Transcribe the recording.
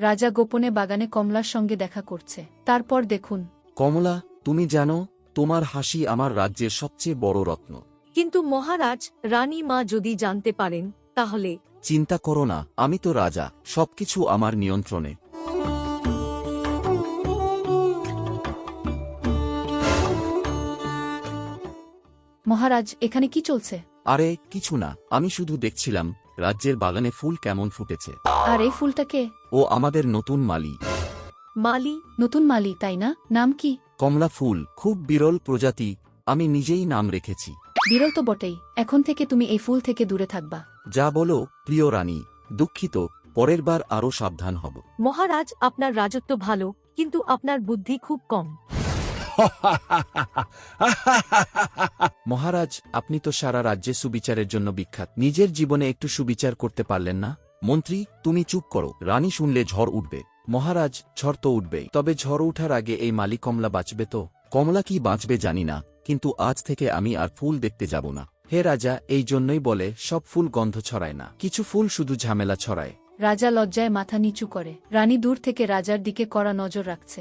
রাজা গোপনে বাগানে কমলার সঙ্গে দেখা করছে। তারপর দেখুন। কমলা তুমি জানো তোমার হাসি আমার রাজ্যের সবচেয়ে বড় রত্ন। কিন্তু মহারাজ রানী মা যদি জানতে পারেন তাহলে? চিন্তা করো না আমি তো রাজা সবকিছু আমার নিয়ন্ত্রণে। মহারাজ এখানে কি চলছে? আরে কিছু না আমি শুধু দেখছিলাম রাজ্যের বাগানে ফুল কেমন ফুটেছে? আর এই ফুলটাকে ও আমাদের নতুন মালি। মালি? নতুন মালি তাই না? নাম কি? কমলা ফুল খুব বিরল প্রজাতি আমি নিজেই নাম রেখেছি। বিরল তো বটেই এখন থেকে তুমি এই ফুল থেকে দূরে থাকবা। যা বলো প্রিয় রানী দুঃখিত পরের বার আরও সাবধান হব। মহারাজ আপনার রাজত্ব ভালো কিন্তু আপনার বুদ্ধি খুব কম। মহারাজ, আপনি তো সারা রাজ্যে সুবিচারের জন্য বিখ্যাত। নিজের জীবনে একটু সুবিচার করতে পারলেন না? মন্ত্রী, তুমি চুপ করো। রানী শুনলে ঝড় উঠবে। মহারাজ, ঝড় তো উঠবেই। তবে ঝড় উঠার আগে এই মালি কমলা বাঁচবে তো? কমলা কি বাঁচবে জানি না, কিন্তু আজ থেকে আমি আর ফুল দেখতে যাব না। হে রাজা, এই জন্যই বলে, সব ফুল গন্ধ ছড়ায় না। কিছু ফুল শুধু ঝামেলা ছড়ায়। রাজা লজ্জায় মাথা নিচু করে। রানী দূর থেকে রাজার দিকে কড়া নজর রাখছে।